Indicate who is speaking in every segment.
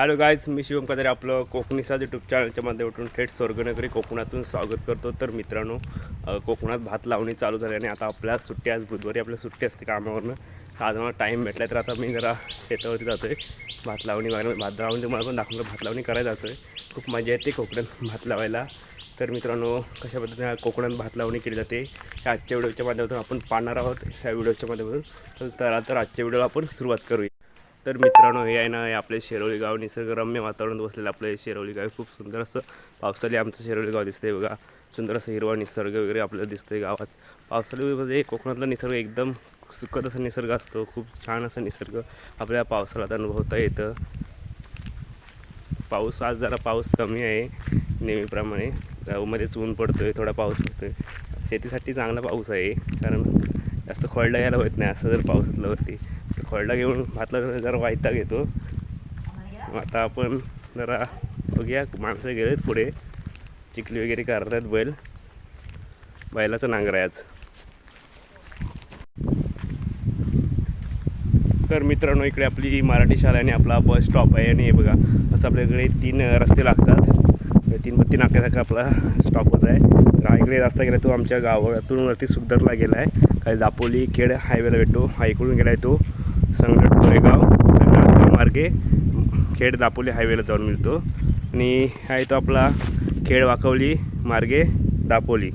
Speaker 1: Hello guys मी शिवम कदरे आपलं कोकणीचा यूट्यूब चॅनलच्या माध्यमातून थेट स्वर्गनगरी कोकणातून स्वागत करतो. तर मित्रांनो कोकणात भात लावणी चालू झाली आणि आता आपल्या सुट्टी आज बुधवारी आपल्या सुट्टी असते कामावरनं. आज मला टाईम भेटला तर आता मी जरा शेतावरती जातो आहे भात लावणी वगैरे भात लावणी तुम्हाला पण दाखवलं भात लावणी करायला जातो आहे खूप मजा येते कोकणात भात लावायला. तर मित्रांनो कशा पद्धतीने कोकणात भात लावणी केली जाते आजच्या व्हिडिओच्या माध्यमातून आपण पाहणार आहोत. ह्या व्हिडिओच्या माध्यमातून तर तर आजच्या व्हिडिओला आपण सुरुवात करूया. तर मित्रांनो हे आहे ना हे आपले शेरोळी गाव निसर्गरम्य वातावरणात बसलेलं आपलं हे शेरोळी गाव. खूप सुंदर असं पावसाळी आमचं शेरोळी गाव दिसतंय बघा. सुंदर असं हिरवा निसर्ग वगैरे आपल्याला दिसतंय गावात. पावसाळीमध्ये म्हणजे कोकणातला निसर्ग एकदम सुखद असा निसर्ग असतो. खूप छान असा निसर्ग आपल्या पावसाळ्यात अनुभवता येतं. पाऊस आज जरा पाऊस कमी आहे नेहमीप्रमाणे. गावामध्येच ऊन पडतो आहे थोडा पाऊस पडतो आहे शेतीसाठी चांगला पाऊस आहे कारण जास्त खोळडा यायला होत नाही असं जर पावसातलं वरती. तर घेऊन भातला जरा वायता घेतो. आता आपण जरा बघूया माणसं गेलेत पुढे. चिखली वगैरे करतात बैल. बैलाचं नांगर आहे आज. तर मित्रांनो इकडे आपली मराठी शाळा आणि आपला बस स्टॉप आहे आणि हे बघा असं आपल्याकडे तीन रस्ते लागतात. तीन बत्ती नाक्यासारखा आपला स्टॉपच आहे. हा इकडे रस्ता गेला तो आमच्या गावातून वरती सुगदरला गेला आहे. काही दापोली खेड हायवेला भेटतो. हा इकडून गेला आहे तो. संगट कोरेगाव मार्गे खेड दापोली हायवेला जाऊन मिळतो. आणि हा आहे तो आपला खेड वाकवली मार्गे दापोली.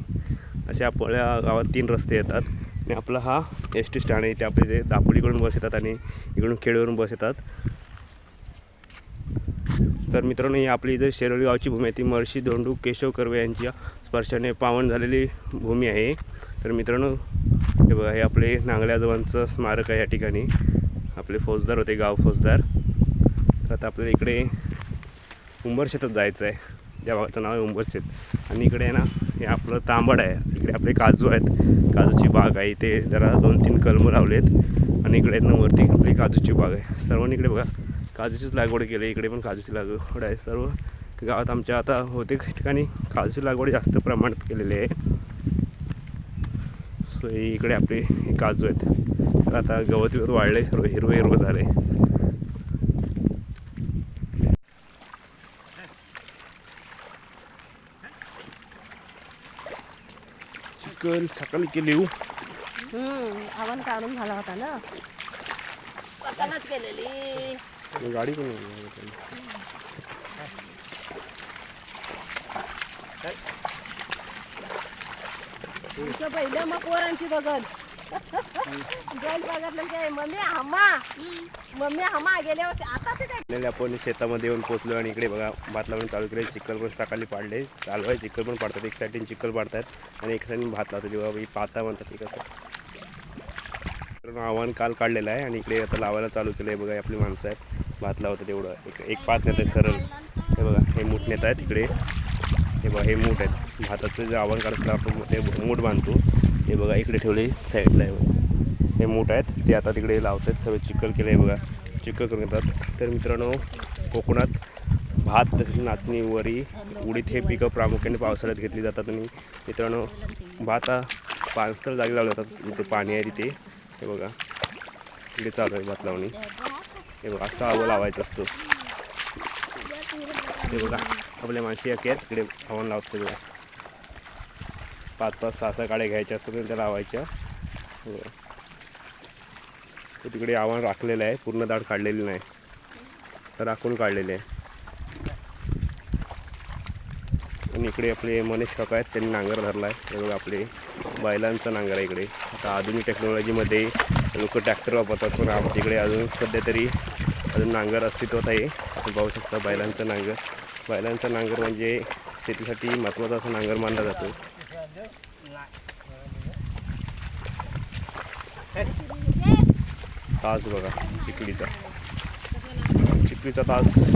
Speaker 1: असे आपल्या गावात तीन रस्ते येतात. आणि आपला हा एस टी स्टँड आहे. इथे आपले ते दापोलीकडून बस येतात आणि इकडून खेडवरून बस येतात. तर मित्रांनो ही आपली जर शेरोळी गावची भूमी आहे. ती महर्षी धोंडू केशव कर्वे यांच्या स्पर्शाने पावन झालेली भूमी आहे. तर मित्रांनो हे बघा हे आपले नांगल्याजवळचं स्मारक आहे या ठिकाणी. आपले फौजदार होते गाव फौजदार. तर आता आपल्याला इकडे उंबर शेतात जायचं आहे ज्या भागाचं नाव आहे उंबरशेत आणि इकडे आहे ना हे आपलं तांबड आहे. इकडे आपले काजू आहेत. काजूची बाग आहे. इथे जरा दोन तीन कलमं लावलेत. आणि इकडे आहेत वरती आपली काजूची बाग आहे. सर्वांनी इकडे बघा काजूचीच लागवड केली. इकडे पण काजूची लागवड आहे. सर्व गावात आमच्या आता होते ठिकाणी काजूची लागवड जास्त प्रमाणात केलेली आहे. सो इकडे आपले हे काजू आहेत. आता गवत बिवत वाढले सर्व हिरवं हिरवं झालं आहे चिकन सकाळी केली हो.
Speaker 2: हम्म आव्हान काढून झाला होता ना सकाळच केलेली
Speaker 1: गाडी पण नाही.
Speaker 2: तुमचं पहिलं मग पोरांची बघत
Speaker 1: आपण शेतामध्ये येऊन पोचलो आणि इकडे बघा भात लावून चालू केले चिखल पण सकाळी पाडले. चालू आहे चिखल पण पाडतात. एक साईडने चिखल पाडतात आणि एक साईडने भात लावतात. बाबा ही पाता म्हणतात इकडं आव्हान काल काढलेलं आहे आणि इकडे आता लावायला चालू केलं आहे. बघा आपली माणसं आहेत. भात लावतात एवढं. एक एक पात नेत आहे सरळ. हे बघा हे मूठ नेत आहेत इकडे. हे बघा हे मूठ आहेत. भाताचं जे आव्हान काढतं आपण ते मूठ बांधतो. हे बघा इकडे ठेवले साईडला आहे. बघा हे मोठं आहेत. ते आता तिकडे लावतात सगळं चिखल केलं आहे बघा. चिखल करून येतात तर मित्रांनो कोकणात भात तसेच नाचणी वरी उडीद हे पिकं प्रामुख्याने पावसाळ्यात घेतली जातात. आणि मित्रांनो भात हा पाणस्थळ जागी लावले जातात. इथे पाणी आहे तिथे. हे बघा. इकडे चालू आहे भात लावणी. हे बघा असा आवं लावायचा असतो. हे बघा आपल्या माणशी अखेर आहेत. तिकडे हवन लावतो बघा. पाच पाच सहा सहा काड्या घ्यायच्या असतात आणि त्या लावायच्या. बघा. ते तिकडे आव्हान राखलेलं आहे. पूर्ण दाढ काढलेली नाही. तर राखून काढलेली आहे. आणि इकडे आपले मनीष काका आहेत. त्यांनी नांगर धरला आहे. त्यामुळे आपले बैलांचा नांगर आहे इकडे. आता आधुनिक टेक्नॉलॉजीमध्ये लोक ट्रॅक्टर वापरतात. पण आमच्या इकडे अजून सध्या तरी अजून नांगर अस्तित्वात आहे. आपण पाहू शकता बैलांचा नांगर. बैलांचा नांगर म्हणजे शेतीसाठी महत्त्वाचा असा नांगर मानला जातो. तास बघा चिखलीचा. चिखलीचा तास.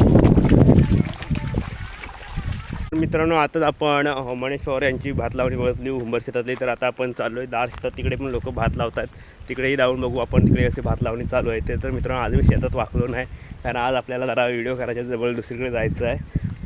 Speaker 1: मित्रांनो आताच आपण अ, मनीष पवार यांची भात लावणी बघितली हुंबर शेतातली. तर आता आपण चाललो आहे दार शेतात. तिकडे पण लोक भात लावतात. तिकडेही लावून बघू आपण तिकडे असे भात लावणी चालू आहे ते. तर मित्रांनो आज मी शेतात वाकलो नाही. कारण आज आपल्याला जरा व्हिडिओ करायचा डबल दुसरीकडे जायचं आहे.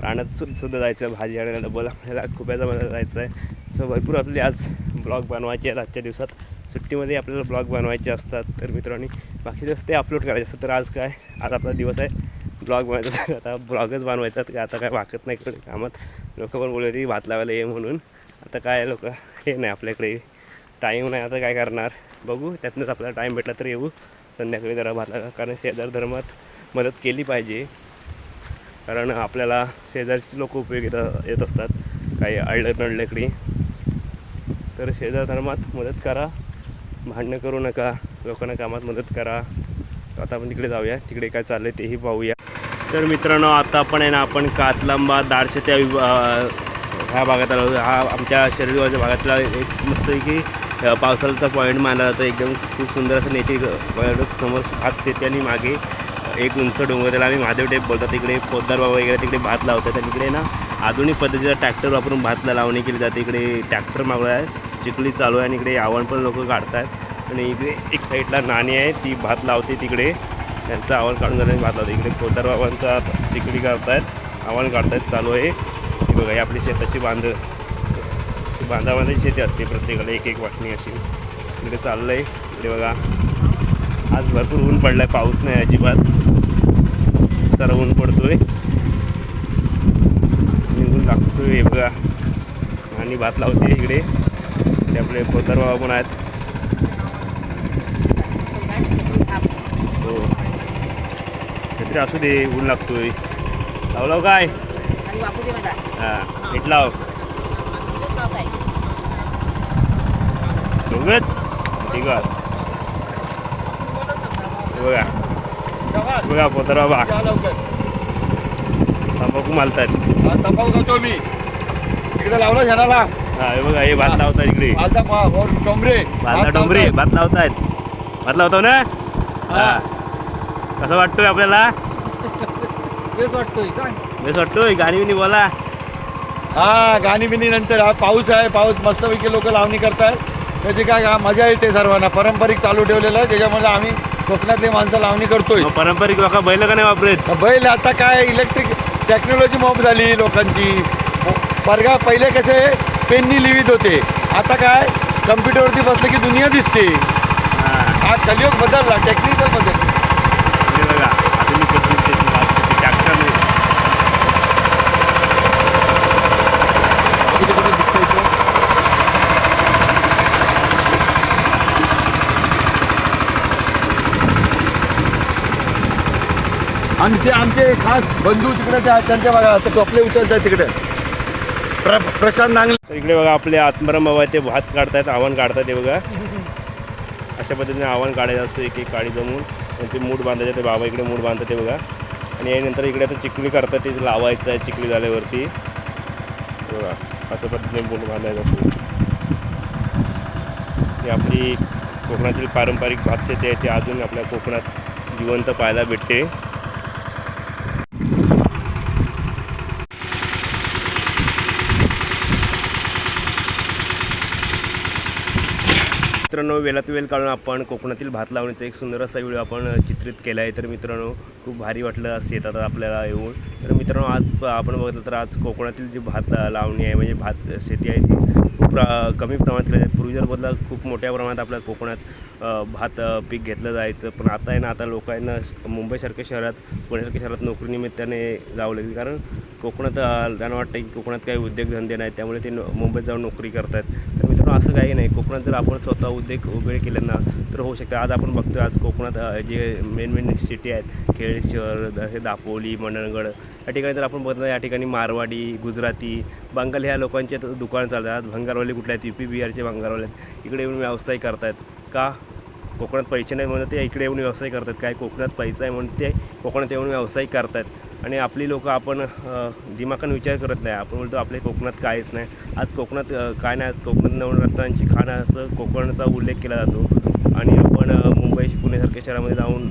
Speaker 1: रानात सुद्धा जायचं आहे. भाजी आणायला डबल आपल्याला खुप्याचा जायचं आहे. सो भरपूर आपली आज ब्लॉग बनवायचे आहेत आजच्या दिवसात. सुट्टीमध्ये आपल्याला ब्लॉग बनवायचे असतात. तर मित्रांनी बाकी दिवस ते अपलोड करायचे असतात. तर आज काय? आज आपला दिवस आहे. ब्लॉग बनवायचा तर आता ब्लॉगच बनवायचा तर आता काय वाकत नाही इकडे कामात. लोकं पण बोलत होती भात लावायला ये म्हणून. आता काय लोक? हे नाही आपल्याकडे. टाईम नाही. आता काय करणार? बघू. त्यातनंच आपल्याला टाईम भेटला तर येऊ. संध्याकाळी जरा भात कारण शेजार धर्मात मदत केली पाहिजे. कारण आपल्याला शेजारची लोक उपयोग येत येत असतात. काही अडलं नडल्याकडे तर शेजार धर्मात मदत करा. भांडणं करू नका लोकांना कामात मदत करा. आता आपण तिकडे जाऊया तिकडे काय चाललं आहे तेही पाहूया. तर मित्रांनो आता आपण आहे ना आपण कातलांबा दारच्या त्या विभा- ह्या भागात आलो. हा आमच्या शरीराच्या भागातला एक मस्त की पावसाळ्याचा पॉईंट मानला जातो. एकदम खूप सुंदर असं नेते समोर हात शेती आणि मागे एक उंच डोंगर त्याला आम्ही महादेव टेप बोलतात. तिकडे पोद्दार बाबा वगैरे तिकडे भात लावतात आणि इकडे ना आधुनिक पद्धतीचा ट्रॅक्टर वापरून भातला लावणी केली जाते. इकडे ट्रॅक्टर मागवला आहे. चिखली चालू आहे आणि इकडे आवण पण लोक काढतात आणि इकडे एक साईडला नाणी आहे ती भात लावते तिकडे. त्यांचं आवण काढून झाल्याने भात लावते. इकडे पोद्दार बाबांचा चिखली काढतायत आवण काढतायत चालू आहे. की बघा आपली शेताची बांध. बांधाबांधाची शेती असते प्रत्येकाला एक एक वाटणी अशी. इकडे चाललं आहे इकडे बघा. आज भरपूर ऊन पडलाय पाऊस नाही अजिबात. जरा ऊन पडतो आहे निघून लागतो आहे बघा. आणि भात लावते इकडे. ते आपले पोतर बाबा पण आहेत. हो. काहीतरी असू दे ऊन लागतोय. लावलाव काय? हां मीठ लाव. दोघंच ठीक आहे बघा. बघा पोतर बाबा. तंबाखू मालतात
Speaker 3: तंबाखू खातो मी. तिकडे लावलं झनाला
Speaker 1: हा हे बघा हे भात लावतात इकडे. भातला डोंबरे भात लावतायत. भात लावतो ना? हा. कसं वाटतोय आपल्याला?
Speaker 3: तेच वाटतोय
Speaker 1: बेस वाटतोय? गाणी बिनी बोला.
Speaker 3: हा गाणी बिनी नंतर हा पाऊस आहे पाऊस मस्तपैकी लोक लावणी करतायत. त्याची काय मजा येते सर्वांना. पारंपरिक चालू ठेवलेलं आहे त्याच्यामुळे आम्ही कोकणातली माणसं लावणी करतोय.
Speaker 1: पारंपरिक लोक बैल का नाही वापरत?
Speaker 3: बैल आता काय इलेक्ट्रिक टेक्नॉलॉजी मॉप झाली लोकांची. परगा पहिले कसे पेननी लिहित होते. आता काय? कम्प्युटरवरती बसलं की दुनिया दिसते.
Speaker 1: हा.
Speaker 3: कलियुग बदलला टेक्निकल बदल.
Speaker 1: बघा आधुनिक पद्धतीची
Speaker 3: आणि ते आमचे खास बंधू तिकडे त्या त्यांच्या बघा ते टोपले उचलतात तिकडे. प्र प्रशांत नांगले.
Speaker 1: इकडे बघा आपले आत्माराम बाबा ते भात काढतायत आव्हान काढतात ते बघा. अशा पद्धतीने आव्हान काढायचं असतं एक एक काळी जमून. ते मूठ बांधायचे ते बाबा इकडे मूठ बांधतात ते बघा. आणि यानंतर इकडे आता चिखली करतात ते लावायचं आहे चिखली झाल्यावरती. बघा असं पद्धतीने मूठ बांधायचं असतो. ही आपली कोकणातील पारंपरिक भात शेती आहे ती अजून आपल्या कोकणात जिवंत पाहायला भेटते. मित्रांनो वेळात वेळ काढून आपण कोकणातील भात लावण्याचा एक सुंदर असा व्हिडिओ आपण चित्रित केला आहे. तर मित्रांनो खूप भारी वाटलं शेतात आपल्याला येऊन. तर मित्रांनो आज आपण बघितलं तर आज कोकणातील जी भात लावणी आहे म्हणजे भात शेती आहे ती खूप प्र कमी प्रमाणात केली जाते. पूर्वी जर बदला खूप मोठ्या प्रमाणात आपल्या कोकणात भात पीक घेतलं जायचं. पण आता आहे ना आता लोकांना मुंबईसारख्या शहरात पुण्यासारख्या शहरात नोकरीनिमित्ताने जावं लागेल. कारण कोकणात त्यांना वाटतं की कोकणात काही उद्योगधंदे नाहीत. त्यामुळे ते मुंबईत जाऊन नोकरी करतात तर असं काही नाही. कोकणात जर आपण स्वतः उद्योग उभे केले ना तर होऊ शकतं. आज आपण बघतो आज कोकणात जे मेन मेन सिटी आहेत खेळ शहर हे दापोली मंडणगड या ठिकाणी जर आपण बघतो या ठिकाणी मारवाडी गुजराती बंगाल ह्या लोकांचे त- दुकान चालतात. आज भंगारवाले कुठले आहेत? यू पी बिहारचे भंगारवाले आहेत. इकडे येऊन व्यवसाय करतायत. का? कोकणात पैसे नाही म्हणून ते इकडे येऊन व्यवसाय करतात काय? कोकणात पैसा आहे म्हणून ते कोकणात येऊन व्यवसाय करतात आणि आपली लोक आपण अ, दिमाखानं विचार करत नाही. आपण बोलतो आपल्या कोकणात काहीच नाही. आज कोकणात काय नाही आज कोकणात नवरत्नांची खाणं असं कोकणचा उल्लेख केला जातो. आणि आपण मुंबई पुण्यासारख्या शहरामध्ये जाऊन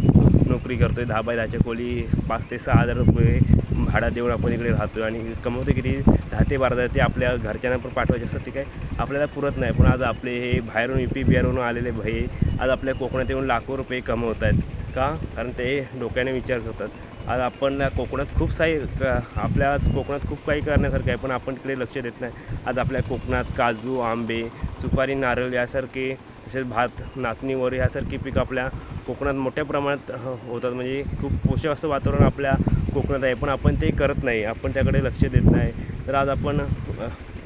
Speaker 1: नोकरी करतो आहे दहा बाय दहाच्या खोली पाच ते सहा हजार रुपये भाडा देऊन आपण इकडे राहतो आणि कमवतो किती? दहा ते बारा हजार. ते आपल्या घरच्यांना पण पाठवायचे असतात. ते काय आपल्याला पुरत नाही. पण आज आपले हे बाहेरून यू पी बिहारवरून आलेले भये आज आपल्या कोकणात येऊन लाखो रुपये कमवत आहेत का? कारण ते डोक्याने विचार करतात. आज आपण कोकणात खूप साई क- आपल्या आज कोकणात खूप काही करण्यासारखं आहे पण आपण तिकडे लक्ष देत नाही. आज आपल्या कोकणात काजू आंबे सुपारी नारळ यासारखे तसेच भात नाचणी वर यासारखी पिकं आपल्या कोकणात मोठ्या प्रमाणात होतात. म्हणजे खूप पोषक असं वातावरण आपल्या कोकणात आहे पण आपण ते करत नाही. आपण त्याकडे लक्ष देत नाही. तर आज आपण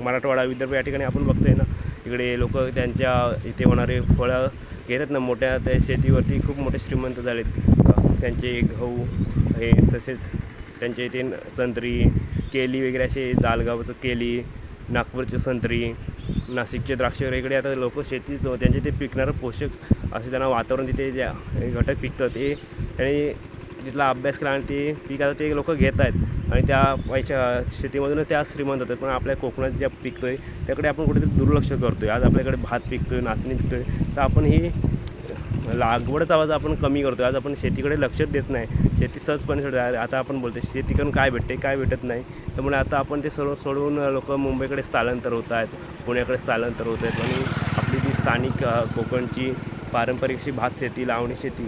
Speaker 1: मराठवाडा विदर्भ या ठिकाणी आपण बघतोय ना इकडे लोक त्यांच्या इथे होणारे फळं घेतात ना मोठ्या त्या शेतीवरती खूप मोठे श्रीमंत झालेत. त्यांचे गहू हे तसेच त्यांच्या इथे संत्री केली वगैरे असे जालगावचं केली नागपूरचे संत्री नाशिकचे द्राक्ष वगैरे इकडे आता लोक शेती त्यांचे ते पिकणारं पोषक असे त्यांना वातावरण तिथे ज्या घटक पिकतं ते त्यांनी तिथला अभ्यास केला आणि ते पीक आता ते लोक घेत आहेत. आणि त्या पैशा शेतीमधूनच त्या श्रीमंत होतात पण आपल्या कोकणात ज्या पिकतो आहे त्याकडे आपण कुठेतरी दुर्लक्ष करतो आहे आज आपल्याकडे भात पिकतो आहे नाचणी पिकतो आहे तर आपण ही लागवडच आवाज आपण कमी करतो आज आपण शेतीकडे लक्षच देत नाही. शेती सहजपणे सोड आता आपण बोलतो शेती करून काय भेटते काय भेटत नाही. त्यामुळे आता आपण ते सर्व सोडून लोक मुंबईकडे स्थलांतर होत आहेत पुण्याकडे स्थलांतर होत आहेत. आणि आपली जी स्थानिक कोकणची पारंपरिक अशी भात शेती लावणी शेती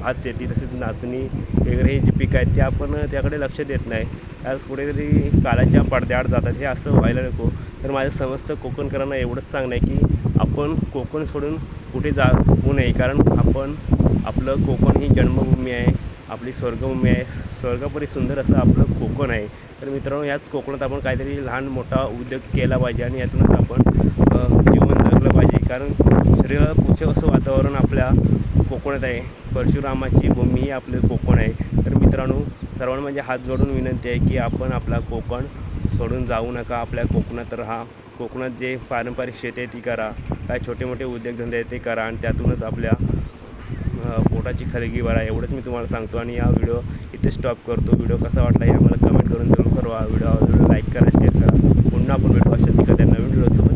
Speaker 1: भात शेती तसेच नाचणी वगैरे हे जे पिकं आहेत ते आपण त्याकडे लक्ष देत नाही. आज कुठेतरी कालाच्या पडद्याआड जातात हे असं व्हायला नको. तर माझं समस्त कोकणकरांना एवढंच सांगणं आहे की आपण कोकण सोडून कुठे जाऊ नये. कारण आपण आपलं कोकण ही जन्मभूमी आहे. आपली स्वर्गभूमी आहे. स्वर्गापरी सुंदर असं आपलं कोकण आहे. तर मित्रांनो याच कोकणात आपण काहीतरी लहान मोठा उद्योग केला पाहिजे आणि यातूनच आपण जीवन जगलं पाहिजे. कारण शरीराला पोषक असं वातावरण आपल्या कोकणात आहे. परशुरामाची भूमी ही आपलं कोकण आहे. तर मित्रांनो सर्वांना म्हणजे हात जोडून विनंती आहे की आपण आपला कोकण सोडून जाऊ नका. आपल्या कोकणात राहा. कोकणात जे पारंपरिक शेती आहे ती करा. काय छोटे मोठे उद्योगधंदे आहेत ते करा आणि त्यातूनच आपल्या बोटाची खरेदी बरा भरा एवढंच मी तुम्हाला सांगतो. आणि हा व्हिडिओ इथे स्टॉप करतो. व्हिडिओ कसा वाटला हे आम्हाला कमेंट करून जरूर करा व्हिडिओ लाईक करा शेअर करा. पुन्हा आपण भेटू अशा ठिकाणी नवीन व्हिडिओ